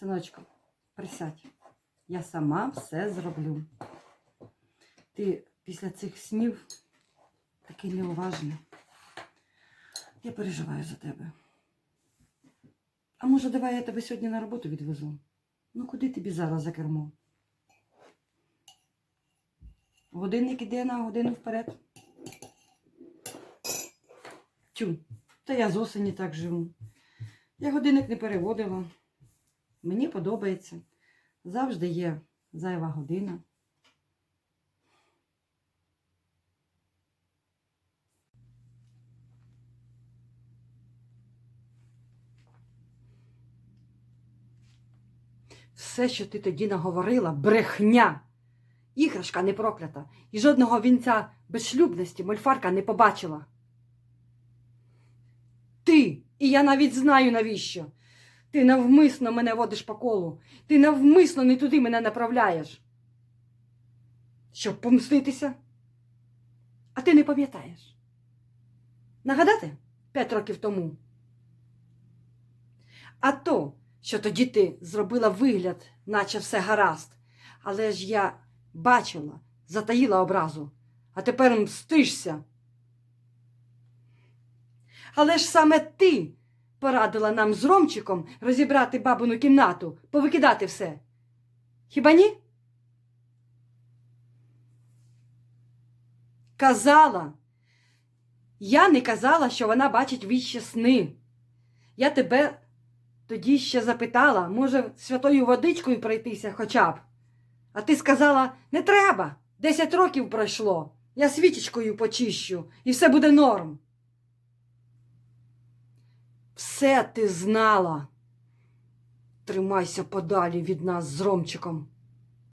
Синочко, присядь. Я сама все зроблю. Ти після цих снів такий неуважний. Я переживаю за тебе. А може, давай я тебе сьогодні на роботу відвезу? Ну, куди тобі зараз за кермо? Годинник іде на годину вперед. Тю, та я з осені так живу. Я годинник не переводила. Мені подобається. Завжди є зайва година. Все, що ти тоді наговорила, брехня. Іграшка не проклята, і жодного вінця безшлюбності мольфарка не побачила. Ти, і я навіть знаю навіщо. Ти навмисно мене водиш по колу. Ти навмисно не туди мене направляєш. Щоб помститися. А ти не пам'ятаєш. Нагадати п'ять років тому. А то, що тоді ти зробила вигляд, наче все гаразд. Але ж я бачила, затаїла образу, а тепер мстишся. Але ж саме ти порадила нам з Ромчиком розібрати бабину кімнату, повикидати все. Хіба ні? Казала. Я не казала, що вона бачить віщі сни. Я тебе тоді ще запитала, може, святою водичкою пройтися хоча б. А ти сказала, не треба. Десять років пройшло. Я свічечкою почищу, і все буде норм. Все ти знала. Тримайся подалі від нас з Ромчиком.